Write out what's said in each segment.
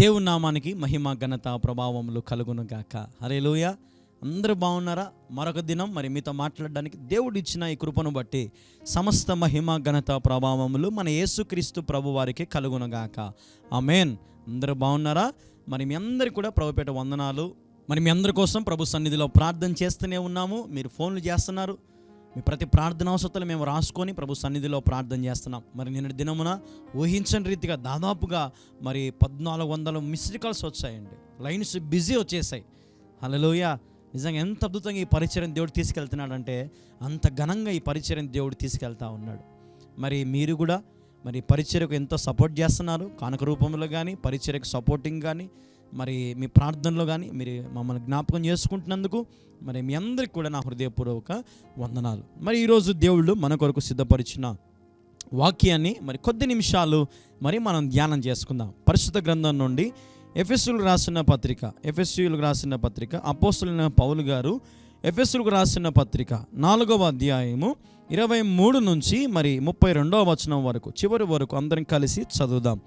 దేవుని నామానికి మహిమ ఘనత ప్రభావములు కలుగును గాక హరే అందరూ బాగున్నారా? మరొక దినం మరి మీతో మాట్లాడడానికి దేవుడు ఇచ్చిన ఈ కృపను బట్టి సమస్త మహిమ ఘనత ప్రభావములు మన యేసుక్రీస్తు ప్రభు వారికి కలుగును గాక ఆమెన్. అందరూ బాగున్నారా? మరి మీ అందరికి కూడా ప్రభుపేట వందనాలు. మరి మీ అందరి కోసం ప్రభు సన్నిధిలో ప్రార్థన చేస్తూనే ఉన్నాము. మీరు ఫోన్లు చేస్తున్నారు. మీ ప్రతి ప్రార్థన అవసరతలు మేము రాసుకొని ప్రభు సన్నిధిలో ప్రార్థన చేస్తున్నాం. మరి నిన్న దినమున ఊహించని రీతిగా దాదాపుగా మరి పద్నాలుగు వందల మిస్డ్ కాల్స్ వచ్చాయండి. లైన్స్ బిజీ వచ్చేసాయి. హలోయ నిజంగా ఎంత అద్భుతంగా ఈ పరిచయం దేవుడు తీసుకెళ్తున్నాడంటే అంత ఘనంగా ఈ పరిచయం దేవుడు తీసుకెళ్తా ఉన్నాడు. మరి మీరు కూడా మరి పరిచయకు ఎంతో సపోర్ట్ చేస్తున్నారు. కానుక రూపంలో కానీ పరిచయకు సపోర్టింగ్ కానీ మరి మీ ప్రార్థనలో కానీ మీరు మమ్మల్ని జ్ఞాపకం చేసుకుంటున్నందుకు మరి మీ అందరికి కూడా నా హృదయపూర్వక వందనాలు. మరి ఈరోజు దేవుళ్ళు మన కొరకు సిద్ధపరిచిన వాక్యాన్ని మరి కొద్ది నిమిషాలు మరి మనం ధ్యానం చేసుకుందాం. పరిశుద్ధ గ్రంథం నుండి ఎఫ్ఎస్యులు రాసిన పత్రిక ఎఫ్ఎస్యులకు రాసిన పత్రిక అపోస్తులైన పౌలు గారు ఎఫ్ఎస్యులకు రాసిన పత్రిక నాలుగవ అధ్యాయము ఇరవై మూడు నుంచి మరి ముప్పై రెండవ వచనం వరకు చివరి వరకు అందరం కలిసి చదువుదాం.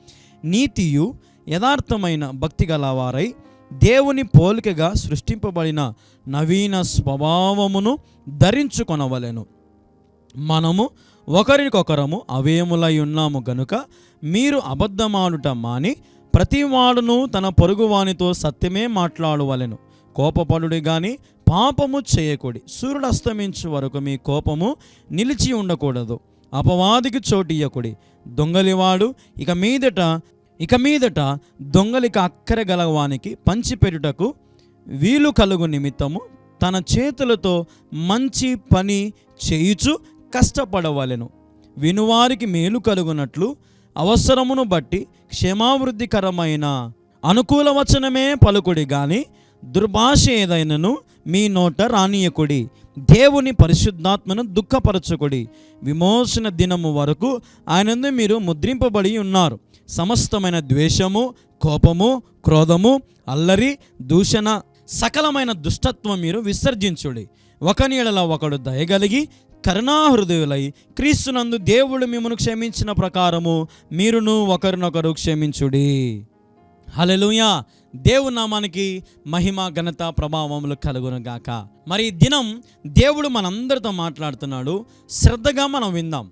నీతియు యథార్థమైన భక్తి గలవారై దేవుని పోలికగా సృష్టింపబడిన నవీన స్వభావమును ధరించుకొనవలెను. మనము ఒకరికొకరము అవేములై ఉన్నాము గనుక మీరు అబద్ధమాడుట మాని ప్రతివాడును తన పొరుగువానితో సత్యమే మాట్లాడవలెను. కోపపడుడి గాని పాపము చేయకూడి. సూర్యుడు అస్తమించు వరకు మీ కోపము నిలిచి ఉండకూడదు. అపవాదికి చోటియ్యకుడి. దొంగలివాడు ఇక మీదట ఇక మీదట దొంగలిక అక్కర గలవానికి పంచిపెట్టుటకు వీలు కలుగు నిమిత్తము తన చేతులతో మంచి పని చేయుచు కష్టపడవలెను. వినువారికి మేలు కలుగునట్లు అవసరమును బట్టి క్షమావృద్ధికరమైన అనుకూల వచనమే పలుకుడి గాని దుర్భాష ఏదైనను మీ నోట రానియకుడి. దేవుని పరిశుద్ధాత్మను దుఃఖపరచకుడి. విమోచన దినము వరకు ఆయనందు మీరు ముద్రింపబడి ఉన్నారు. సమస్తమైన ద్వేషము కోపము క్రోధము అల్లరి దూషణ సకలమైన దుష్టత్వం మీరు విసర్జించుడి. ఒక నీడల ఒకడు దయగలిగి కరుణాహృదయులై క్రీస్తునందు దేవుడు మిమ్మను క్షమించిన ప్రకారము మీరును ఒకరినొకరు క్షమించుడి. హలెలుయా దేవు నామానికి మహిమ ఘనత ప్రభావములు కలుగునగాక. మరి ఈ దినం దేవుడు మనందరితో మాట్లాడుతున్నాడు. శ్రద్ధగా మనం విందాం.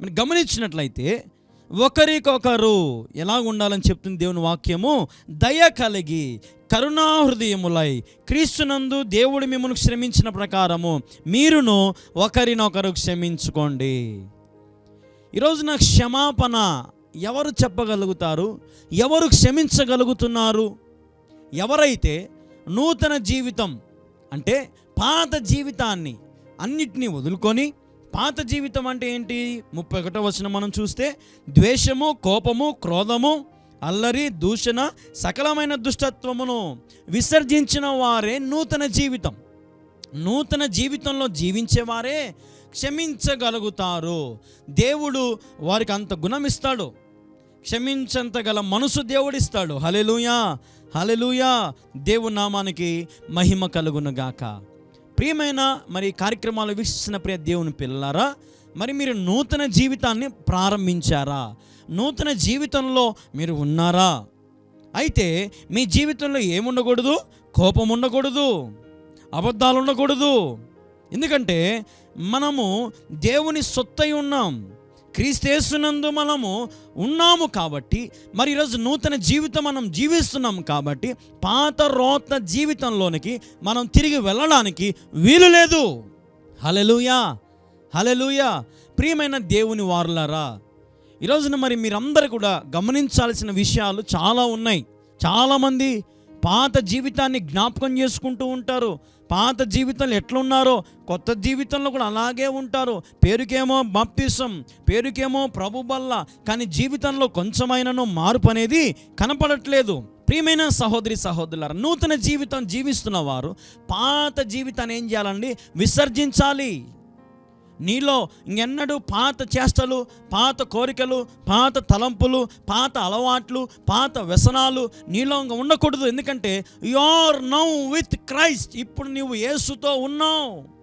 మనం గమనించినట్లయితే ఒకరికొకరు ఎలా ఉండాలని చెప్తుంది దేవుని వాక్యము? దయ కలిగి కరుణాహృదయములై క్రీస్తునందు దేవుడు మిమ్మల్ని క్షమించిన ప్రకారము మీరును ఒకరినొకరు క్షమించుకోండి. నా క్షమాపణ ఎవరు చెప్పగలుగుతారు? ఎవరు క్షమించగలుగుతున్నారు? ఎవరైతే నూతన జీవితం అంటే పాత జీవితాన్ని అన్నిటినీ వదులుకొని పాత జీవితం అంటే ఏంటి? ముప్పై ఒకటో వచనం మనం చూస్తే ద్వేషము కోపము క్రోధము అల్లరి దూషణ సకలమైన దుష్టత్వమును విసర్జించిన వారే నూతన జీవితం. నూతన జీవితంలో జీవించేవారే క్షమించగలుగుతారు. దేవుడు వారికి అంత గుణమిస్తాడు క్షమించంతగల మనసు దేవుడిస్తాడు. హలెలుయా హలెలుయా దేవు నామానికి మహిమ కలుగునుగాక. గాక ప్రియమైన మరి కార్యక్రమాలు వీక్షిస్తున్న ప్రియ దేవుని పిల్లలారా మరి మీరు నూతన జీవితాన్ని ప్రారంభించారా? నూతన జీవితంలో మీరు ఉన్నారా? అయితే మీ జీవితంలో ఏముండకూడదు? కోపం ఉండకూడదు. అబద్ధాలు ఉండకూడదు. ఎందుకంటే మనము దేవుని సొత్తై ఉన్నాం. క్రీస్తేసునందు మనము ఉన్నాము కాబట్టి మరి ఈరోజు నూతన జీవితం మనం జీవిస్తున్నాం కాబట్టి పాత రోత జీవితంలోనికి మనం తిరిగి వెళ్ళడానికి వీలు లేదు. హలెలుయా హలెలుయా ప్రియమైన దేవుని వారులారా ఈరోజున మరి మీరందరూ కూడా గమనించాల్సిన విషయాలు చాలా ఉన్నాయి. చాలామంది పాత జీవితాన్ని జ్ఞాపకం చేసుకుంటూ ఉంటారు. పాత జీవితంలో ఎట్లున్నారో కొత్త జీవితంలో కూడా అలాగే ఉంటారు. పేరుకేమో బాప్తిసం పేరుకేమో ప్రభు బల్ల కానీ జీవితంలో కొంచెమైనను మార్పు అనేది కనపడట్లేదు. ప్రియమైన సహోదరి సహోదరులారు నూతన జీవితం జీవిస్తున్న వారు పాత జీవితాన్ని ఏం చేయాలండి? విసర్జించాలి. నీలో ఇంకెన్నడూ పాత చేష్టలు పాత కోరికలు పాత తలంపులు పాత అలవాట్లు పాత వ్యసనాలు నీలో ఇంకా ఉండకూడదు. ఎందుకంటే you are now with Christ ఇప్పుడు నీవు యేసుతో ఉన్నావు.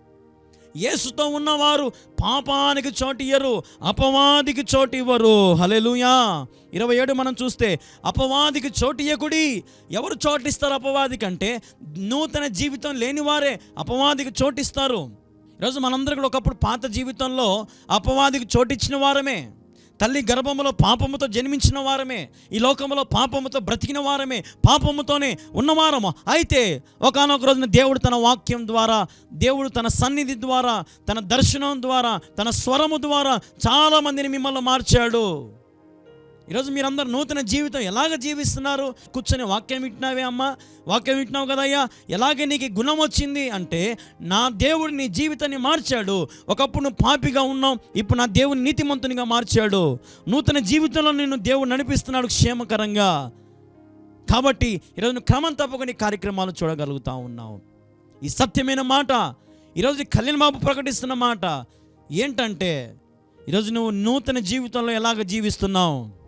యేసుతో ఉన్నవారు పాపానికి చోటు ఇయ్యరు అపవాదికి చోటు ఇవ్వరు. హలెలుయా ఇరవై ఏడు మనం చూస్తే అపవాదికి చోటు ఇయ్యకుడి. ఎవరు చోటిస్తారు అపవాదికి అంటే నూతన జీవితం లేనివారే అపవాదికి చోటిస్తారు ఈరోజు మనందరూ కూడా ఒకప్పుడు పాత జీవితంలో అపవాదికి చోటిచ్చిన వారమే. తల్లి గర్భములో పాపముతో జన్మించిన వారమే. ఈ లోకంలో పాపముతో బ్రతికిన వారమే. పాపముతోనే ఉన్నవారము. అయితే ఒకనొక రోజున దేవుడు తన వాక్యం ద్వారా దేవుడు తన సన్నిధి ద్వారా తన దర్శనం ద్వారా తన స్వరము ద్వారా చాలామందిని మిమ్మల్ని మార్చాడు. ఈరోజు మీరందరూ నూతన జీవితం ఎలాగ జీవిస్తున్నారు? కూర్చొని వాక్యం వింటున్నావే అమ్మా? వాక్యం వింటున్నావు కదయ్యా ఎలాగ నీకు గుణం వచ్చింది అంటే నా దేవుడు నీ జీవితాన్ని మార్చాడు. ఒకప్పుడు నువ్వు పాపిగా ఉన్నావు ఇప్పుడు నా దేవుని నీతిమంతునిగా మార్చాడు. నూతన జీవితంలో నిన్ను దేవుడు నడిపిస్తున్నాడు క్షేమకరంగా. కాబట్టి ఈరోజు నువ్వు క్రమం తప్పకుండా కార్యక్రమాలు చూడగలుగుతా ఉన్నావు. ఈ సత్యమైన మాట ఈరోజు కళ్యాణ్ బాబు ప్రకటిస్తున్న మాట ఏంటంటే ఈరోజు నువ్వు నూతన జీవితంలో ఎలాగ జీవిస్తున్నావు?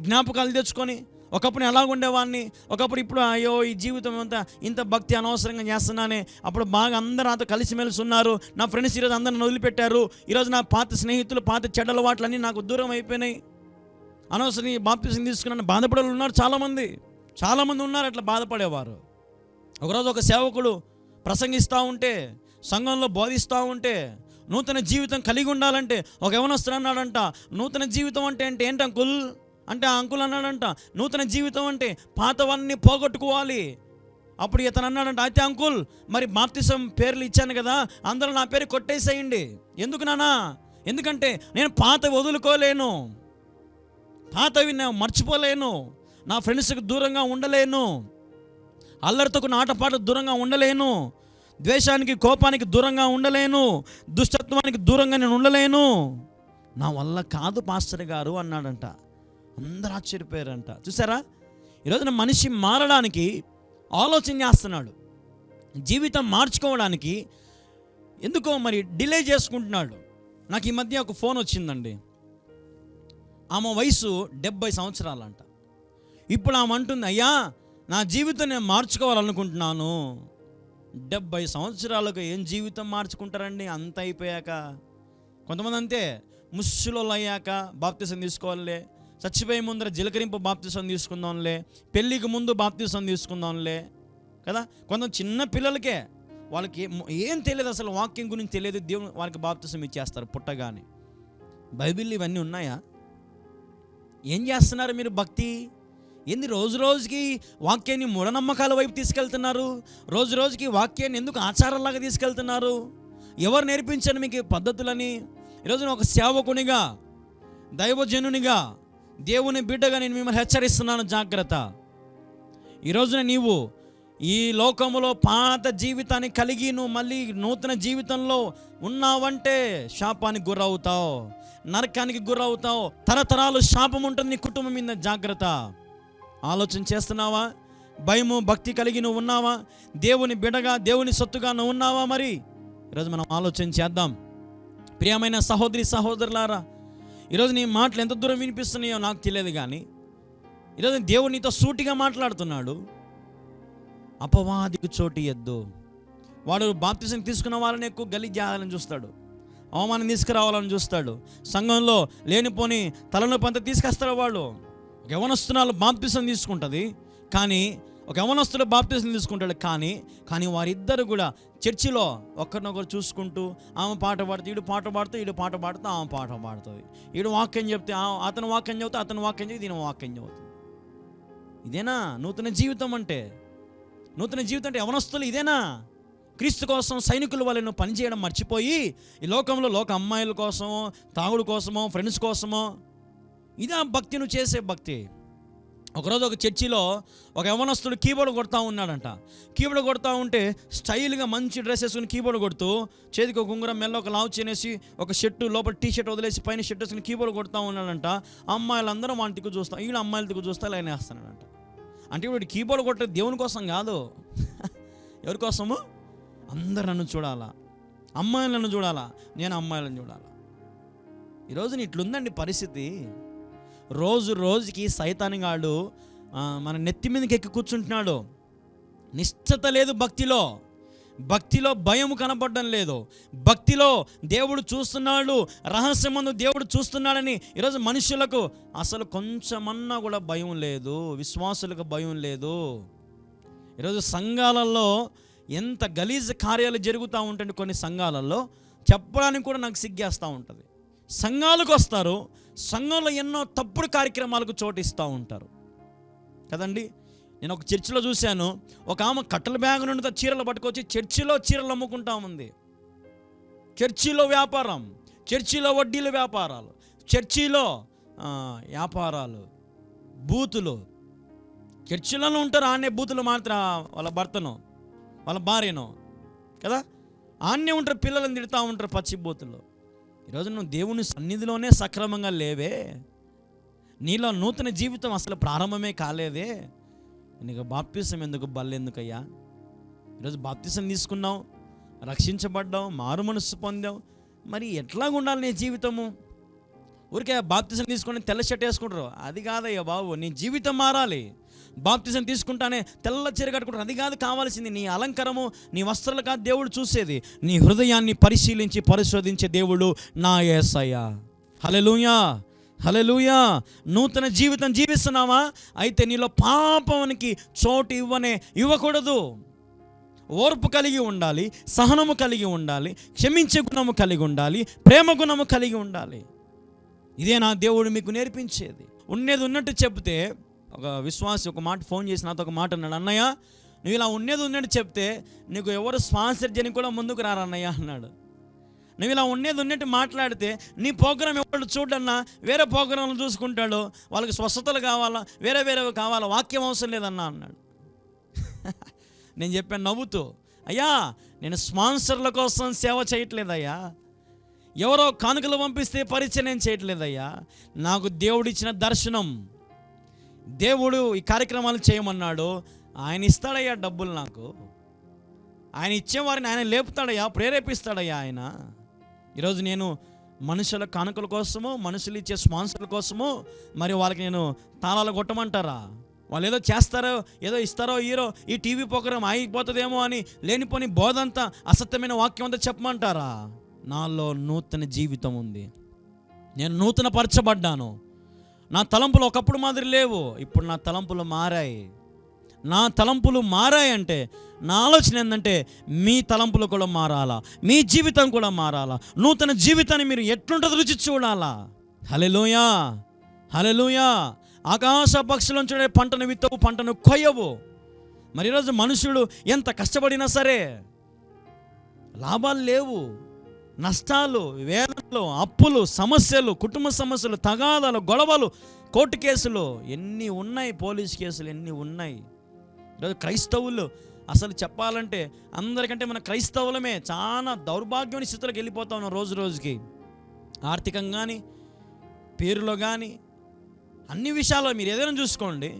జ్ఞాపకాలు తెచ్చుకొని ఒకప్పుడు ఎలాగ ఉండేవాడిని? ఒకప్పుడు ఇప్పుడు అయ్యో ఈ జీవితం అంతా ఇంత భక్తి అనవసరంగా చేస్తున్నానే. అప్పుడు బాగా అందరూ నాతో కలిసిమెలిసి ఉన్నారు నా ఫ్రెండ్స్ ఈరోజు అందరిని వదిలిపెట్టారు. ఈరోజు నా పాత స్నేహితులు పాత చెడ్డల వాటిలన్నీ నాకు దూరం అయిపోయినాయి. అనవసరం బాప్తిసం తీసుకున్నాను. బాధపడేవాళ్ళు ఉన్నారు చాలామంది. చాలామంది ఉన్నారు అట్లా బాధపడేవారు. ఒకరోజు ఒక సేవకుడు ప్రసంగిస్తూ ఉంటే సంఘంలో బోధిస్తూ ఉంటే నూతన జీవితం కలిగి ఉండాలంటే ఒక ఎవరు వస్తున్నాడంట నూతన జీవితం అంటే అంటే ఏంటంకుల్ అంటే ఆ అంకుల్ అన్నాడంట నూతన జీవితం అంటే పాతవన్నీ పోగొట్టుకోవాలి. అప్పుడు ఇతను అన్నాడంట అయితే అంకుల్ మరి బాప్తిసం పేర్లు ఇచ్చాను కదా అందరూ నా పేరు కొట్టేసేయండి. ఎందుకు నానా? ఎందుకంటే నేను పాత వదులుకోలేను. పాతవి నేను మర్చిపోలేను. నా ఫ్రెండ్స్కి దూరంగా ఉండలేను. అల్లరితో ఆటపాట దూరంగా ఉండలేను. ద్వేషానికి కోపానికి దూరంగా ఉండలేను. దుష్టత్వానికి దూరంగా నేను ఉండలేను. నా వల్ల కాదు పాస్టర్ గారు అన్నాడంట. అందరూ ఆశ్చర్యపోయారంట. చూసారా ఈరోజున మనిషి మారడానికి ఆలోచన చేస్తున్నాడు. జీవితం మార్చుకోవడానికి ఎందుకో మరి డిలే చేసుకుంటున్నాడు. నాకు ఈ మధ్య ఒక ఫోన్ వచ్చిందండి. ఆమె వయసు డెబ్బై సంవత్సరాలంట. ఇప్పుడు ఆమె అంటుంది అయ్యా నా జీవితం నేను మార్చుకోవాలనుకుంటున్నాను. డెబ్బై సంవత్సరాలకు ఏం జీవితం మార్చుకుంటారండి? అంత అయిపోయాక. కొంతమంది అంతే ముస్సులో అయ్యాక బాప్తిసం తీసుకోవాలి. చచ్చిపోయే ముందర జీలకరింపు బాప్తిసం తీసుకుందాంలే పెళ్ళికి ముందు బాప్తిసం తీసుకుందాంలే కదా? కొంత చిన్న పిల్లలకే వాళ్ళకి ఏం- తెలియదు అసలు వాక్యం గురించి తెలియదు దేవుని వాళ్ళకి బాప్తిసం ఇచ్చేస్తారు పుట్టగానే. బైబిల్ ఇవన్నీ ఉన్నాయా? ఏం చేస్తున్నారు మీరు భక్తి? ఏంది రోజు రోజుకి వాక్యాన్ని మూఢనమ్మకాల వైపు తీసుకెళ్తున్నారు? రోజు రోజుకి వాక్యాన్ని ఎందుకు ఆచారంలాగా తీసుకెళ్తున్నారు? ఎవరు నేర్పించారు మీకు పద్ధతులని? ఈరోజు ఒక సేవకునిగా దైవజనునిగా దేవుని బిడ్డగా నేను మిమ్మల్ని హెచ్చరిస్తున్నాను జాగ్రత్త. ఈ రోజున నీవు ఈ లోకములో పాత జీవితాన్ని కలిగి నువ్వు మళ్ళీ నూతన జీవితంలో ఉన్నావంటే శాపానికి గురవుతావు నరకానికి గురవుతావు తరతరాలు శాపం ఉంటుంది నీ కుటుంబం మీద జాగ్రత్త. ఆలోచన చేస్తున్నావా? భయము భక్తి కలిగి నువ్వు ఉన్నావా? దేవుని బిడగా దేవుని సొత్తుగా నువ్వు ఉన్నావా మరి? ఈరోజు మనం ఆలోచన చేద్దాం. ప్రియమైన సహోదరి సహోదరులారా ఈరోజు నీ మాటలు ఎంత దూరం వినిపిస్తున్నాయో నాకు తెలియదు కానీ ఈరోజు దేవుడు నీతో సూటిగా మాట్లాడుతున్నాడు. అపవాదికి చోటు ఇయ్యద్దు. వాడు బాప్తిజం తీసుకున్న వాళ్ళని ఎక్కువ గలీజ్ చేయాలని చూస్తాడు. అవమానం తీసుకురావాలని చూస్తాడు. సంఘంలో లేనిపోని తలనొప్పి పంత తీసుకొస్తారు వాళ్ళు. ఒక బాప్తిజం తీసుకుంటుంది. కానీ ఒక యవనస్తుడు బాప్తిజం తీసుకుంటాడు. కానీ కానీ వారిద్దరు కూడా చర్చిలో ఒకరినొకరు చూసుకుంటూ ఆమె పాట పాడుతూ వీడు పాట పాడుతూ వీడు పాట పాడుతూ ఆమె పాట పాడుతుంది. వీడు వాక్యం చెప్తే అతను వాక్యం చెబితే అతను వాక్యం చెబితే దీని వాక్యం చెబుతుంది ఇదేనా? నూతన జీవితం అంటే? నూతన జీవితం అంటే యవనస్తులు ఇదేనా? క్రీస్తు కోసం సైనికుల వాళ్ళను పనిచేయడం మర్చిపోయి ఈ లోకంలో లోక అమ్మాయిల కోసమో తాగుడు కోసమో ఫ్రెండ్స్ కోసమో ఇదే భక్తి నువ్వు చేసే భక్తి. ఒకరోజు ఒక చర్చిలో ఒక యవనస్తుడు కీబోర్డ్ కొడతా ఉన్నాడంట. కీబోర్డ్ కొడతా ఉంటే స్టైల్గా మంచి డ్రెస్ వేసుకుని కీబోర్డ్ కొడుతూ చేతికి ఒక ఉంగరం మెల్ల ఒక లావు చేనేసి ఒక షర్టు లోపల టీ షర్ట్ వదిలేసి పైన షర్ట్ వేసుకుని కీబోర్డ్ కొడతా ఉన్నాడంట. అమ్మాయిలందరూ వాటికి చూస్తాం ఈడు అమ్మాయిల దిక్కు చూస్తా లైన్ వేస్తున్నాడంట. అంటే ఇప్పుడు కీబోర్డ్ కొట్టేది దేవుని కోసం కాదు. ఎవరి కోసము? అందరు నన్ను చూడాలా. అమ్మాయిలను నన్ను చూడాలా. నేను అమ్మాయిలను చూడాలా. ఈరోజు ఇట్లుందండి పరిస్థితి. రోజు రోజుకి సైతానిగాడు గాడు మన నెత్తి మీదకి ఎక్కి కూర్చుంటున్నాడు. నిశ్చత లేదు భక్తిలో. భక్తిలో భయం కనపడడం లేదు. భక్తిలో దేవుడు చూస్తున్నాడు రహస్యమందు దేవుడు చూస్తున్నాడని ఈరోజు మనుషులకు అసలు కొంచెమన్నా కూడా భయం లేదు విశ్వాసులకు భయం లేదు. ఈరోజు సంఘాలలో ఎంత గలీజ్ కార్యాలు జరుగుతూ ఉంటుంది కొన్ని సంఘాలలో చెప్పడానికి కూడా నాకు సిగ్గేస్తూ ఉంటుంది. సంఘాలకు వస్తారు సంఘంలో ఎన్నో తప్పుడు కార్యక్రమాలకు చోటిస్తూ ఉంటారు. కదండి? నేను ఒక చర్చిలో చూశాను. ఒక ఆమె కట్టల బ్యాగ్ నుండి చీరలు పట్టుకొచ్చి చర్చిలో చీరలు అమ్ముకుంటా ఉంది. చర్చిలో వ్యాపారం చర్చిలో వడ్డీల వ్యాపారాలు చర్చిలో వ్యాపారాలు బూతులు. చర్చిలలో ఉంటారు ఆనే బూతులు మాత్రం వాళ్ళ భర్తను వాళ్ళ భార్యను. కదా? ఆన్నే ఉంటారు పిల్లలను తిడతా ఉంటారు పచ్చి బూతులు. ఈరోజు నువ్వు దేవుని సన్నిధిలోనే సక్రమంగా లేవే. నీలో నూతన జీవితం అసలు ప్రారంభమే కాలేదే. నీకు బాప్తిసం ఎందుకు? బల్లెందుకయ్యా ఈరోజు బాప్తిసం తీసుకున్నావు రక్షించబడ్డావు మారు మనస్సు పొందావు. మరి ఎట్లా ఉండాలి నీ జీవితము? ఊరికే బాప్తిసం తీసుకొని తెల్ల షర్ట్ వేసుకుంటారు. అది కాదయ్యా బాబు నీ జీవితం మారాలి. బాప్తిజం తీసుకుంటానే తెల్ల చీర కట్టుకుంటాను అది కాదు కావాల్సింది నీ అలంకరము నీ వస్త్రాలు కాదు దేవుడు చూసేది. నీ హృదయాన్ని పరిశీలించి పరిశోధించే దేవుడు నా ఏసయ్య. హలెలుయా హలెలుయా నూతన జీవితం జీవిస్తున్నావా? అయితే నీలో పాపానికి చోటు ఇవ్వనే ఇవ్వకూడదు. ఓర్పు కలిగి ఉండాలి సహనము కలిగి ఉండాలి క్షమించే గుణము కలిగి ఉండాలి ప్రేమ గుణము కలిగి ఉండాలి. ఇదే నా దేవుడు మీకు నేర్పించేది. ఉండేది ఉన్నట్టు చెప్తే ఒక విశ్వాసి ఒక మాట ఫోన్ చేసి నాతో ఒక మాట అన్నాడు అన్నయ్య నువ్వు ఇలా ఉండేది ఉన్నట్టు చెప్తే నీకు ఎవరు స్పాన్సర్ చేయని కూడా ముందుకు రారన్నయ్య అన్నాడు. నువ్వు ఇలా ఉండేది ఉన్నట్టు మాట్లాడితే నీ ప్రోగ్రామ్ ఎవరు చూడన్నా వేరే ప్రోగ్రాంలు చూసుకుంటాడు వాళ్ళకి స్వస్థతలు కావాలా వేరే వేరేవి కావాలా వాక్యం అవసరం లేదన్నా? అన్నాడు. నేను చెప్పాను నవ్వుతూ అయ్యా నేను స్పాన్సర్ల కోసం సేవ చేయట్లేదయ్యా. ఎవరో కానుకలు పంపిస్తే పరిచయం నేను చేయట్లేదయ్యా. నాకు దేవుడిచ్చిన దర్శనం దేవుడు ఈ కార్యక్రమాలు చేయమన్నాడు. ఆయన ఇస్తాడయ్యా డబ్బులు నాకు. ఆయన ఇచ్చేవారిని ఆయన లేపుతాడయ్యా ప్రేరేపిస్తాడయ్యా ఆయన. ఈరోజు నేను మనుషుల కానుకల కోసము మనుషులు ఇచ్చే స్పాన్సర్ల కోసము మరి వాళ్ళకి నేను తాళాలు కొట్టమంటారా? వాళ్ళు ఏదో చేస్తారో ఏదో ఇస్తారో హీరో ఈ టీవీ ప్రోగ్రాం ఆగిపోతుందేమో అని లేనిపోని బోధంతా అసత్యమైన వాక్యం అంతా చెప్పమంటారా? నాలో నూతన జీవితం ఉంది. నేను నూతన పరచబడ్డాను నా తలంపులు ఒకప్పుడు మాదిరి లేవు ఇప్పుడు నా తలంపులు మారాయి. నా తలంపులు మారాయంటే నా ఆలోచన ఏంటంటే మీ తలంపులు కూడా మారాలా మీ జీవితం కూడా మారాలా నూతన జీవితాన్ని మీరు ఎట్లుంటుందో రుచి చూడాలా. హలెలుయా హలెలుయా ఆకాశ పక్షులను చూడే పంటను విత్తవు పంటను కొయ్యవు. మరి ఈరోజు మనుషుడు ఎంత కష్టపడినా సరే లాభాలు లేవు. నష్టాలు వేదనలు అప్పులు సమస్యలు కుటుంబ సమస్యలు తగాదాలు గొడవలు కోర్టు కేసులు ఎన్ని ఉన్నాయి? పోలీస్ కేసులు ఎన్ని ఉన్నాయి? ఈరోజు క్రైస్తవులు అసలు చెప్పాలంటే అందరికంటే మన క్రైస్తవులమే చాలా దౌర్భాగ్యమైన స్థితిలోకి వెళ్ళిపోతా ఉన్నాం రోజు రోజుకి. ఆర్థికంగా కానీ పేరులో కానీ అన్ని విషయాల్లో మీరు ఏదైనా చూసుకోండి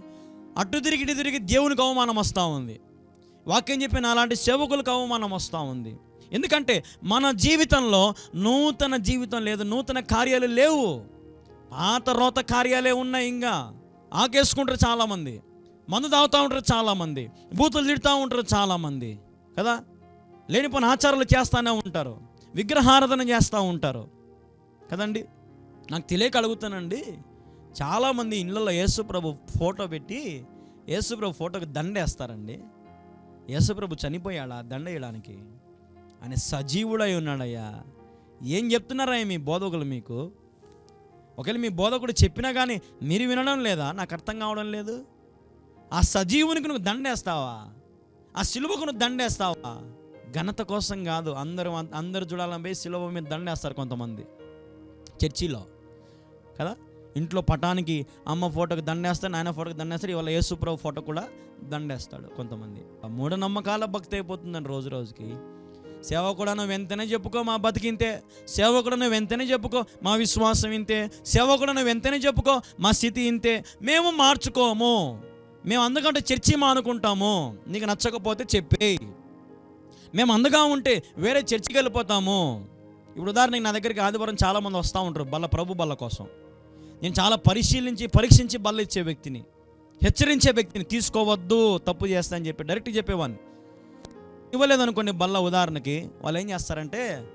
అటు తిరిగి ఇటు తిరిగి దేవునికి అవమానం వస్తూ ఉంది. వాక్యం చెప్పిన అలాంటి సేవకులకు అవమానం వస్తూ ఉంది. ఎందుకంటే మన జీవితంలో నూతన జీవితం లేదు నూతన కార్యాలు లేవు. పాత రోత కార్యాలే ఉన్నాయి ఇంకా. ఆకేసుకుంటారు చాలామంది. మందు తాగుతూ ఉంటారు చాలామంది. బూతులు తిడుతూ ఉంటారు చాలామంది. కదా? లేనిపోయిన ఆచారాలు చేస్తూనే ఉంటారు. విగ్రహారాధన చేస్తూ ఉంటారు. కదండి? నాకు తెలియక అడుగుతానండి. చాలామంది ఇళ్ళల్లో యేసుప్రభు ఫోటో పెట్టి యేసుప్రభు ఫోటోకి దండేస్తారండి యేసుప్రభు చనిపోయాడా? దండ వేయడానికి. ఆయన సజీవుడై ఉన్నాడయ్యా. ఏం చెప్తున్నారా మీ బోధకులు మీకు? ఒకవేళ మీ బోధకుడు చెప్పినా కానీ మీరు వినడం లేదా? నాకు అర్థం కావడం లేదు. ఆ సజీవునికి నువ్వు దండేస్తావా? ఆ సిలువకు నువ్వు దండేస్తావా? ఘనత కోసం కాదు. అందరూ అందరు చూడాలని పోయి సిలువ మీద దండేస్తారు కొంతమంది. చర్చిలో. కదా? ఇంట్లో పటానికి అమ్మ ఫోటోకి దండేస్తాడు నాయన ఫోటోకి దండేస్తాడు ఇవాళ యేసుప్రభు ఫోటో కూడా దండేస్తాడు కొంతమంది. ఆ మూఢనమ్మకాల భక్తి అయిపోతుందండి రోజు రోజుకి. సేవ కూడా నువ్వు ఎంతనే చెప్పుకో మా బతికింతే. సేవ కూడా నువ్వు ఎంతనే చెప్పుకో మా విశ్వాసం ఇంతే. సేవ కూడా నువ్వు ఎంతనే చెప్పుకో మా స్థితి ఇంతే. మేము మార్చుకోము. మేము అందుకంటే చర్చి మానుకుంటాము. నీకు నచ్చకపోతే చెప్పేయి. మేము అందుగా ఉంటే వేరే చర్చికి వెళ్ళిపోతాము. ఇప్పుడు ఉదాహరణకి నా దగ్గరికి ఆదివారం చాలామంది వస్తూ ఉంటారు బల్ల ప్రభు బల్ల కోసం. నేను చాలా పరిశీలించి పరీక్షించి బల్ల ఇచ్చే వ్యక్తిని హెచ్చరించే వ్యక్తిని తీసుకోవద్దు తప్పు చేస్తా అని చెప్పి డైరెక్ట్ చెప్పేవాడిని. ఇవ్వలేదనుకోండి బల్ల ఉదాహరణకి వాళ్ళు ఏం చేస్తారంటే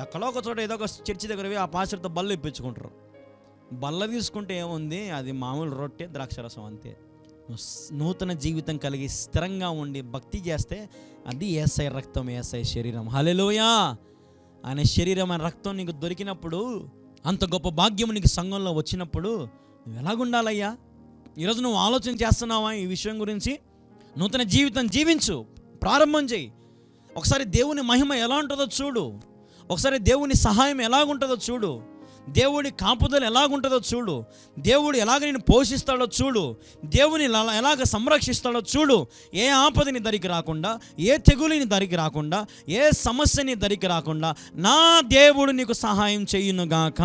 ఎక్కడో ఒక చోట ఏదో ఒక చర్చి దగ్గర ఆ పాస్టర్తో బల్ల ఇప్పించుకుంటారు. బల్ల తీసుకుంటే ఏముంది? అది మామూలు రొట్టె ద్రాక్షరసం అంతే. నూతన జీవితం కలిగి స్థిరంగా ఉండి భక్తి చేస్తే అది ఏసై రక్తం ఏసై శరీరం. హలెలోయా ఆయన శరీరం ఆయన రక్తం నీకు దొరికినప్పుడు అంత గొప్ప భాగ్యం నీకు సంఘంలో వచ్చినప్పుడు నువ్వు ఎలాగుండాలయ్యా? ఈరోజు నువ్వు ఆలోచన చేస్తున్నావా ఈ విషయం గురించి? నూతన జీవితం జీవించు ప్రారంభం చేయి. ఒకసారి దేవుని మహిమ ఎలా ఉంటుందో చూడు. ఒకసారి దేవుని సహాయం ఎలాగుంటుందో చూడు. దేవుడి కాపుదలు ఎలాగుంటుందో చూడు. దేవుడు ఎలాగ నేను పోషిస్తాడో చూడు. దేవుని ఎలాగ సంరక్షిస్తాడో చూడు. ఏ ఆపదని దరికి రాకుండా ఏ తెగులుని దరికి రాకుండా ఏ సమస్యని దరికి రాకుండా నా దేవుడు నీకు సహాయం చేయునుగాక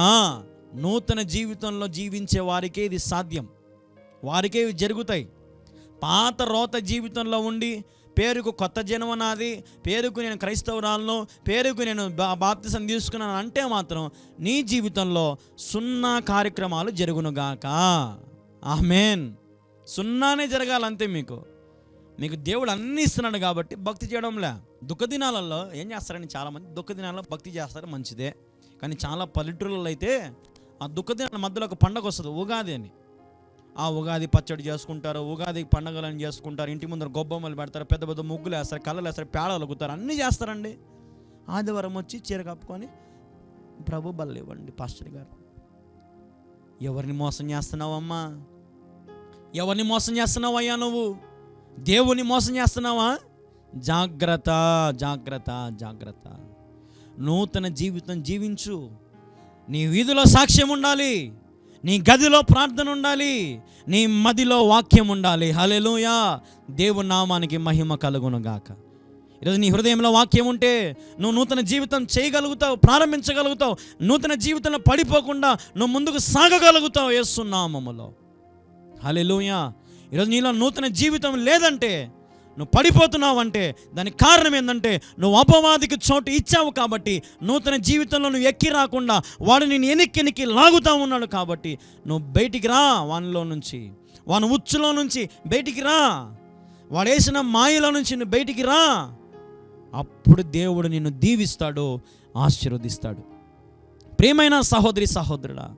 నూతన జీవితంలో జీవించే వారికే ఇది సాధ్యం. వారికే ఇవి జరుగుతాయి. పాత రోత జీవితంలో ఉండి పేరుకు కొత్త జన్మ నాది పేరుకు నేను క్రైస్తవురాలను పేరుకు నేను బా- బాప్తిసం తీసుకున్నాను అంటే మాత్రం నీ జీవితంలో సున్నా కార్యక్రమాలు జరుగునుగాక. ఆమెన్. సున్నానే జరగాలంతే మీకు. మీకు దేవుడు అన్ని ఇస్తున్నాడు కాబట్టి భక్తి చేయడంలే. దుఃఖదినాలలో ఏం చేస్తారని చాలామంది దుఃఖదినాల్లో భక్తి చేస్తారు మంచిదే. కానీ చాలా పల్లెటూళ్ళలో అయితే ఆ దుఃఖదినాల మధ్యలో ఒక పండగ వస్తుంది ఉగాది అని. ఆ ఉగాది పచ్చడి చేసుకుంటారు ఉగాది పండగలను చేసుకుంటారు ఇంటి ముందర గొబ్బమ్మలు పెడతారు పెద్ద పెద్ద ముగ్గులు వేస్తారు కళ్ళలు వేస్తారు పేడలు అలుగుతారు అన్నీ చేస్తారండి. ఆదివారం వచ్చి చీర కప్పుకొని ప్రభు బల్ల ఇవ్వండి పాస్టర్ గారు. ఎవరిని మోసం చేస్తున్నావమ్మా? ఎవరిని మోసం చేస్తున్నావు అయ్యా నువ్వు? దేవుని మోసం చేస్తున్నావా? జాగ్రత్త జాగ్రత్త జాగ్రత్త. నూతన జీవితం జీవించు. నీ వీధిలో సాక్ష్యం ఉండాలి. నీ గదిలో ప్రార్థన ఉండాలి నీ మదిలో వాక్యం ఉండాలి. హలెలుయా దేవుని నామానికి మహిమ కలుగునుగాక. ఈరోజు నీ హృదయంలో వాక్యం ఉంటే నువ్వు నూతన జీవితం చేయగలుగుతావు ప్రారంభించగలుగుతావు. నూతన జీవితంలో పడిపోకుండా నువ్వు ముందుకు సాగగలుగుతావు వేస్తున్నామములో హలెలుయా ఈరోజు నీలో నూతన జీవితం లేదంటే నువ్వు పడిపోతున్నావు అంటే దానికి కారణం ఏంటంటే నువ్వు అపవాదికి చోటు ఇచ్చావు కాబట్టి నూతన జీవితంలో నువ్వు ఎక్కి రాకుండా వాడు నేను ఎనిక్కి ఎనిక్కి లాగుతా ఉన్నాడు కాబట్టి నువ్వు బయటికి రా వానిలో నుంచి. వాని ఉచ్చులో నుంచి బయటికి రా. వాడేసిన మాయలో నుంచి నువ్వు బయటికి రా. అప్పుడు దేవుడు నిన్ను దీవిస్తాడు ఆశీర్వదిస్తాడు. ప్రేమైన సహోదరి సహోదరుడా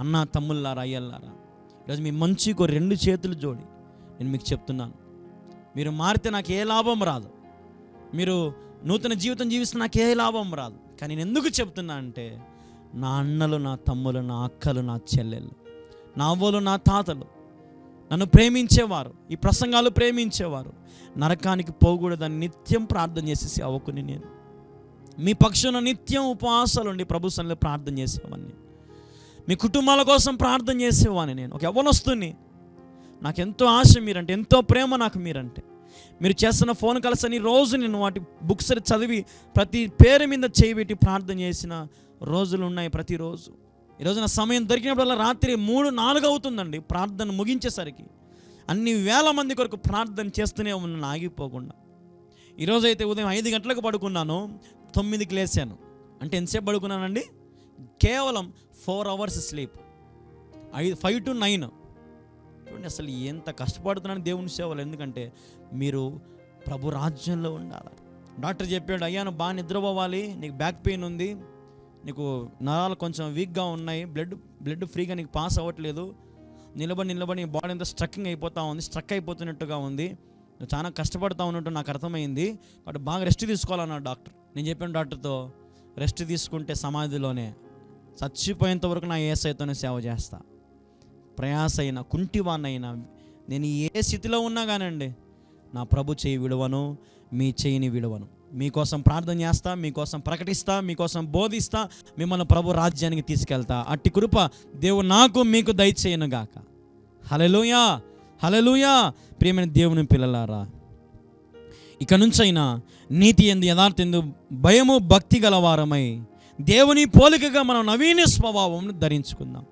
అన్న తమ్ముళ్ళారా అయ్యల్లారా ఈరోజు మీ మంచికో రెండు చేతులు జోడి నేను మీకు చెప్తున్నాను. మీరు మారితే నాకు ఏ లాభం రాదు. మీరు నూతన జీవితం జీవిస్తే నాకు ఏ లాభం రాదు. కానీ నేను ఎందుకు చెప్తున్నా అంటే నా అన్నలు నా తమ్ములు నా అక్కలు నా చెల్లెళ్ళు నా అవ్వలు నా తాతలు నన్ను ప్రేమించేవారు ఈ ప్రసంగాలు ప్రేమించేవారు. నరకానికి పోకూడదని నిత్యం ప్రార్థన చేసేసి అవ్వకుని నేను. మీ పక్షున నిత్యం ఉపవాసాలు ఉండి ప్రభు ప్రార్థన చేసేవాడిని. మీ కుటుంబాల కోసం ప్రార్థన చేసేవాడిని నేను. ఒక యవ్వనొస్తుని నాకు ఎంతో ఆశ మీరంటే ఎంతో ప్రేమ నాకు మీరంటే. మీరు చేస్తున్న ఫోన్ కాల్స్ అని రోజు నేను వాటి బుక్స్ చదివి ప్రతి పేరు మీద చేయబెట్టి ప్రార్థన చేసిన రోజులు ఉన్నాయి ప్రతిరోజు. ఈరోజు నా సమయం దొరికినప్పుడల్లా రాత్రి మూడు నాలుగు అవుతుందండి ప్రార్థన ముగించేసరికి. అన్ని వేల మంది కొరకు ప్రార్థన చేస్తూనే ఉన్నాను ఆగిపోకుండా. ఈరోజు అయితే ఉదయం ఐదు గంటలకు పడుకున్నాను తొమ్మిదికి లేచాను అంటే ఎంతసేపు పడుకున్నానండి? కేవలం ఫోర్ అవర్స్ స్లీప్. ఐదు ఫైవ్ టు నైన్ చూడండి అసలు ఎంత కష్టపడుతున్నాను దేవుని సేవలు. ఎందుకంటే మీరు ప్రభు రాజ్యంలో ఉండాలి. డాక్టర్ చెప్పాడు అయ్యా నువ్వు బాగా నిద్రపోవాలి. నీకు బ్యాక్ పెయిన్ ఉంది. నీకు నరాలు కొంచెం వీక్గా ఉన్నాయి. బ్లడ్ బ్లడ్ ఫ్రీగా నీకు పాస్ అవ్వట్లేదు. నిలబడి నిలబడి నీ బాడీ అంతా స్ట్రక్కింగ్ అయిపోతా ఉంది. స్ట్రక్ అయిపోతున్నట్టుగా ఉంది. నువ్వు చాలా కష్టపడతా ఉన్నట్టు నాకు అర్థమైంది. కాబట్టి బాగా రెస్ట్ తీసుకోవాలన్నాడు డాక్టర్. నేను చెప్పాను డాక్టర్తో రెస్ట్ తీసుకుంటే సమాధిలోనే చచ్చిపోయేంత వరకు నా ఏసైతోనే సేవ చేస్తా. ప్రయాస అయినా కుంటివాన్నైనా నేను ఏ స్థితిలో ఉన్నా కానండి నా ప్రభు చేయి విలువను మీ చేయిని విడవను. మీకోసం ప్రార్థన చేస్తా మీకోసం ప్రకటిస్తా మీకోసం బోధిస్తా మిమ్మల్ని ప్రభు రాజ్యానికి తీసుకెళ్తా. అట్టి కృప దేవుడు నాకు మీకు దయచేయను గాక. హలలుయా ప్రియమైన దేవుని పిల్లలారా ఇక నుంచైనా నీతి ఎందు యథార్థ ఎందు భయము భక్తి గలవారమై దేవుని పోలికగా మనం నవీన స్వభావం ధరించుకుందాం.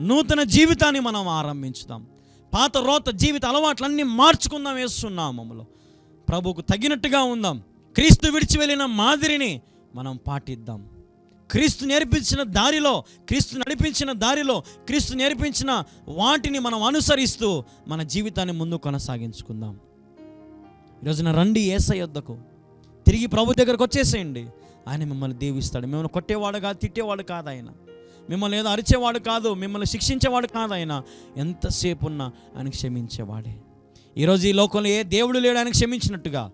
నూతన జీవితాన్ని మనం ఆరంభించుదాం. పాత రోత జీవిత అలవాట్లన్నీ మార్చుకుందాం వేస్తున్నామములో ప్రభుకు తగినట్టుగా ఉందాం. క్రీస్తు విడిచి వెళ్ళిన మాదిరిని మనం పాటిద్దాం. క్రీస్తు నేర్పించిన దారిలో క్రీస్తు నడిపించిన దారిలో క్రీస్తు నేర్పించిన వాటిని మనం అనుసరిస్తూ మన జీవితాన్ని ముందు కొనసాగించుకుందాం. ఈరోజున రండి ఏసై వద్దకు తిరిగి ప్రభు దగ్గరకు వచ్చేసేయండి. ఆయన మిమ్మల్ని దీవిస్తాడు. మిమ్మల్ని కొట్టేవాడు కాదు తిట్టేవాడు కాదు ఆయన. మిమ్మల్ని ఏదో అరిచేవాడు కాదు మిమ్మల్ని శిక్షించేవాడు కాదు ఆయన. ఎంతసేపు ఉన్నా ఆయన క్షమించేవాడే. ఈరోజు ఈ లోకంలో ఏ దేవుడు లేడు ఆయన క్షమించినట్టుగా.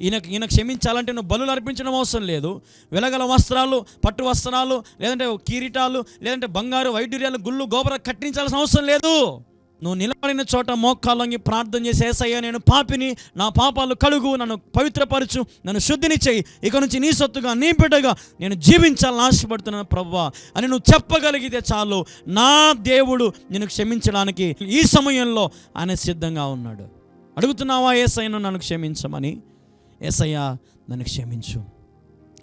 ఈయనకు ఈయన క్షమించాలంటే నువ్వు బలులు అర్పించడం అవసరం లేదు. వెలగల వస్త్రాలు పట్టు వస్త్రాలు లేదంటే కిరీటాలు లేదంటే బంగారు వైడూర్యాలు గుళ్ళు గోపుర కట్టించాల్సిన అవసరం లేదు. నువ్వు నిలబడిన చోట మోక్కాలంగి ప్రార్థన చేసి ఏసయ్యా నేను పాపిని నా పాపాలు కడుగు నన్ను పవిత్రపరచు నన్ను శుద్ధిని చేయి. ఇక నుంచి నీ సొత్తుగా నీ బిడ్డగా నేను జీవించాలని ఆశపడుతున్నాను ప్రవ్వా అని నువ్వు చెప్పగలిగితే చాలు. నా దేవుడు నేను క్షమించడానికి ఈ సమయంలో ఆయన సిద్ధంగా ఉన్నాడు. అడుగుతున్నావా ఏసయ్యను నన్ను క్షమించమని? ఏసయ్యా నన్ను క్షమించు.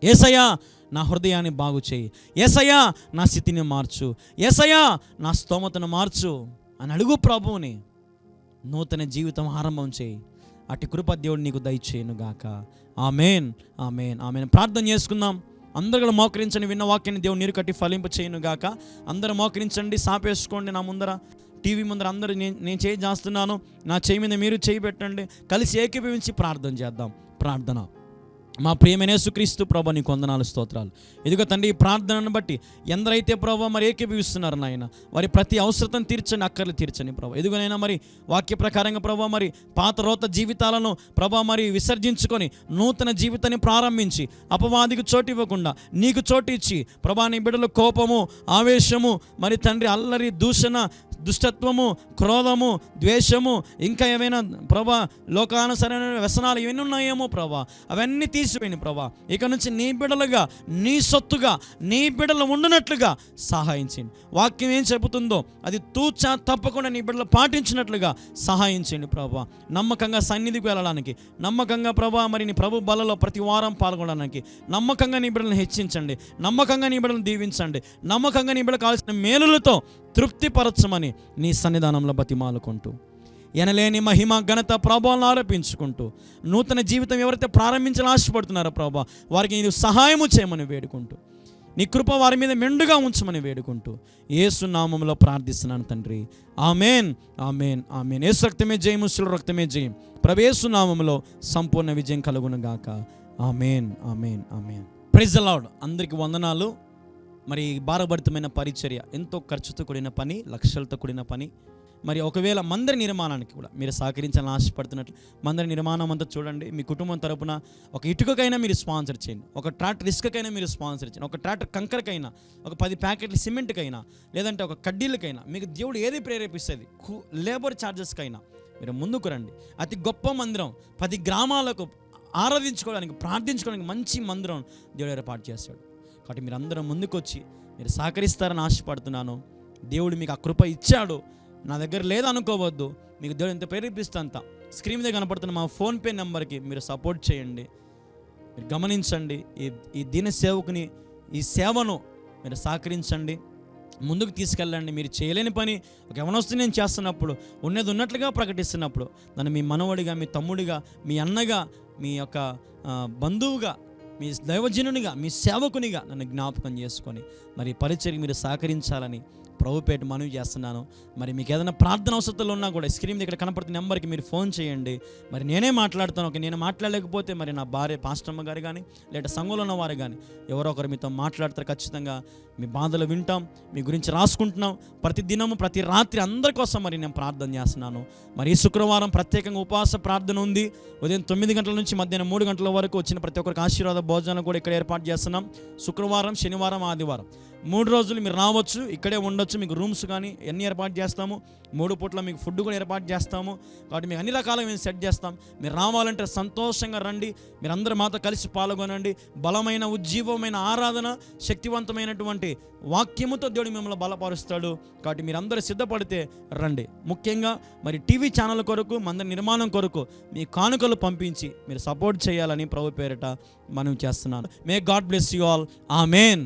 ఏసయ్యా నా హృదయాన్ని బాగు చేయి. ఏసయ్యా నా స్థితిని మార్చు. ఏసయ్యా నా స్తోమతను మార్చు. అని అడుగు ప్రభువుని. నూతన జీవితం ఆరంభం చేయి. అటు కృప దేవుడు నీకు దయచేయను గాక. Amen amen amen. ప్రార్థన చేసుకుందాం. అందరూ కూడా మోకరించండి. విన్న వాక్యాన్ని దేవుడు నీరు కట్టి ఫలింప చేయను గాక. అందరూ మోకరించండి. సాపేసుకోండి నా ముందర. టీవీ ముందర అందరూ నేను నేను చేయి చేస్తున్నాను నా చేయి మీద మీరు చేయి పెట్టండి. కలిసి ఏకీభవించి ప్రార్థన చేద్దాం. ప్రార్థన. మా ప్రియమనేసుక్రీస్తు ప్రభా నీకు వందనాలు స్తోత్రాలు. ఇదిగో తండ్రి ఈ ప్రార్థనను బట్టి ఎందరైతే ప్రభా మరి ఏకీభవిస్తున్నారు నాయన వారి ప్రతి అవసరతను తీర్చండి అక్కర్లు తీర్చండి ప్రభా. ఎదుగునైనా మరి వాక్య ప్రకారంగా ప్రభా మరి పాత రోత జీవితాలను ప్రభా మరి విసర్జించుకొని నూతన జీవితాన్ని ప్రారంభించి అపవాదికి చోటు ఇవ్వకుండా నీకు చోటు ఇచ్చి ప్రభా నీ బిడ్డల కోపము ఆవేశము మరి తండ్రి అల్లరి దూషణ దుష్టత్వము క్రోధము ద్వేషము ఇంకా ఏమైనా ప్రభా లోకానుసరమైన వ్యసనాలు ఇవన్నీ ఉన్నాయేమో ప్రభా. అవన్నీ తీసిపోయిన ప్రభా. ఇక నుంచి నీ బిడలుగా నీ సొత్తుగా నీ బిడలు ఉండునట్లుగా సహాయించండి వాక్యం ఏం చెబుతుందో అది తూచా తప్పకుండా నీ బిడ్డలు పాటించినట్లుగా సహాయించండి ప్రభా. నమ్మకంగా సన్నిధికి వెళ్ళడానికి నమ్మకంగా ప్రభా మరి నీ ప్రభు బలలో ప్రతి వారం పాల్గొనడానికి నమ్మకంగా నీ బిడ్డలను హెచ్చించండి. నమ్మకంగా నీ బిడ్డలను దీవించండి. నమ్మకంగా నీ బిడ్డ కావాల్సిన మేలులతో తృప్తిపరచమని నీ సన్నిధానంలో బతిమాలుకుంటూ ఎనలేని మహిమ ఘనత ప్రభావాలను ఆరోపించుకుంటూ నూతన జీవితం ఎవరైతే ప్రారంభించాలని ఆశపడుతున్నారో ప్రభా వారికి నీవు సహాయము చేయమని వేడుకుంటూ నీ కృప వారి మీద మెండుగా ఉంచమని వేడుకుంటూ ఏసు నామంలో ప్రార్థిస్తున్నాను తండ్రి. Amen amen amen. ఏసు రక్తమే జయం ముసులు రక్తమే జయం. ప్రవేశునామంలో సంపూర్ణ విజయం కలుగునుగాక. Amen amen amen. ప్రైజ్ అలాడ్ అందరికి వందనాలు. మరి భారభరితమైన పరిచర్య ఎంతో ఖర్చుతో కూడిన పని లక్షలతో కూడిన పని. మరి ఒకవేళ మందిర నిర్మాణానికి కూడా మీరు సహకరించాలని ఆశపడుతున్నట్లు మందిర నిర్మాణం అంతా చూడండి మీ కుటుంబం తరపున ఒక ఇటుకకైనా మీరు స్పాన్సర్ చేయండి ఒక ట్రాక్టర్ ఇసుకకైనా మీరు స్పాన్సర్ చేయండి ఒక ట్రాక్టర్ కంకరకైనా ఒక పది ప్యాకెట్ల సిమెంట్కైనా లేదంటే ఒక కడ్డీలకైనా మీకు దేవుడు ఏది ప్రేరేపిస్తుంది? లేబర్ ఛార్జెస్కైనా మీరు ముందుకు రండి. అతి గొప్ప మందిరం పది గ్రామాలకు ఆరాధించుకోవడానికి ప్రార్థించుకోవడానికి మంచి మందిరం దేవుడు ఏర్పాటు చేస్తాడు. కాబట్టి మీరు అందరం ముందుకొచ్చి మీరు సహకరిస్తారని ఆశపడుతున్నాను. దేవుడు మీకు ఆ కృప ఇచ్చాడు. నా దగ్గర లేదనుకోవద్దు. మీకు దేవుడు ఎంత ప్రేరేపిస్తే స్క్రీన్ మీద కనపడుతున్న మా ఫోన్పే నెంబర్కి మీరు సపోర్ట్ చేయండి. మీరు గమనించండి. ఈ ఈ దీన సేవకుని ఈ సేవను మీరు సహకరించండి. ముందుకు తీసుకెళ్ళండి. మీరు చేయలేని పని ఒక ఎవనొస్తే నేను చేస్తున్నప్పుడు ఉన్నది ఉన్నట్లుగా ప్రకటిస్తున్నప్పుడు దాన్ని మీ మనవడిగా మీ తమ్ముడిగా మీ అన్నగా మీ యొక్క బంధువుగా మీ దైవజనునిగా మీ సేవకునిగా నన్ను జ్ఞాపకం చేసుకొని మరి పరిచయం మీరు సహకరించాలని ప్రభుపేట మనవి చేస్తున్నాను. మరి మీకు ఏదైనా ప్రార్థన అవసరాలు ఉన్నా కూడా స్క్రీన్ మీద ఇక్కడ కనపడుతున్న నెంబర్కి మీరు ఫోన్ చేయండి. మరి నేనే మాట్లాడుతాను. ఒక నేను మాట్లాడలేకపోతే మరి నా భార్య పాస్టమ్మ గారు కానీ లేదా సంఘంలో ఉన్న వారు కానీ ఎవరో ఒకరు మీతో మాట్లాడతారు ఖచ్చితంగా. మీ బాధలు వింటాం మీ గురించి రాసుకుంటున్నాం. ప్రతి దినము ప్రతి రాత్రి అందరి కోసం మరి నేను ప్రార్థన చేస్తున్నాను. మరి ఈ శుక్రవారం ప్రత్యేకంగా ఉపవాస ప్రార్థన ఉంది. ఉదయం తొమ్మిది గంటల నుంచి మధ్యాహ్నం మూడు గంటల వరకు వచ్చిన ప్రతి ఒక్కరికి ఆశీర్వాద భోజనం కూడా ఇక్కడ ఏర్పాటు చేస్తున్నాం. శుక్రవారం శనివారం ఆదివారం. మూడు రోజులు మీరు రావచ్చు ఇక్కడే ఉండొచ్చు మీకు రూమ్స్ కానీ అన్నీ ఏర్పాటు చేస్తాము మూడు పూట్ల మీకు ఫుడ్ కూడా ఏర్పాటు చేస్తాము. కాబట్టి మీకు అన్ని రకాలుగా మేము సెట్ చేస్తాం. మీరు రావాలంటే సంతోషంగా రండి మీరు అందరూ మాతో కలిసి పాల్గొనండి. బలమైన ఉజ్జీవమైన ఆరాధన శక్తివంతమైనటువంటి వాక్యముతో దేవుడు మిమ్మల్ని బలపరుస్తాడు. కాబట్టి మీరు సిద్ధపడితే రండి. ముఖ్యంగా మరి టీవీ ఛానల్ కొరకు మందిర నిర్మాణం కొరకు మీ కానుకలు పంపించి మీరు సపోర్ట్ చేయాలని ప్రభు పేరిట మనం చేస్తున్నాను. May God bless you all amen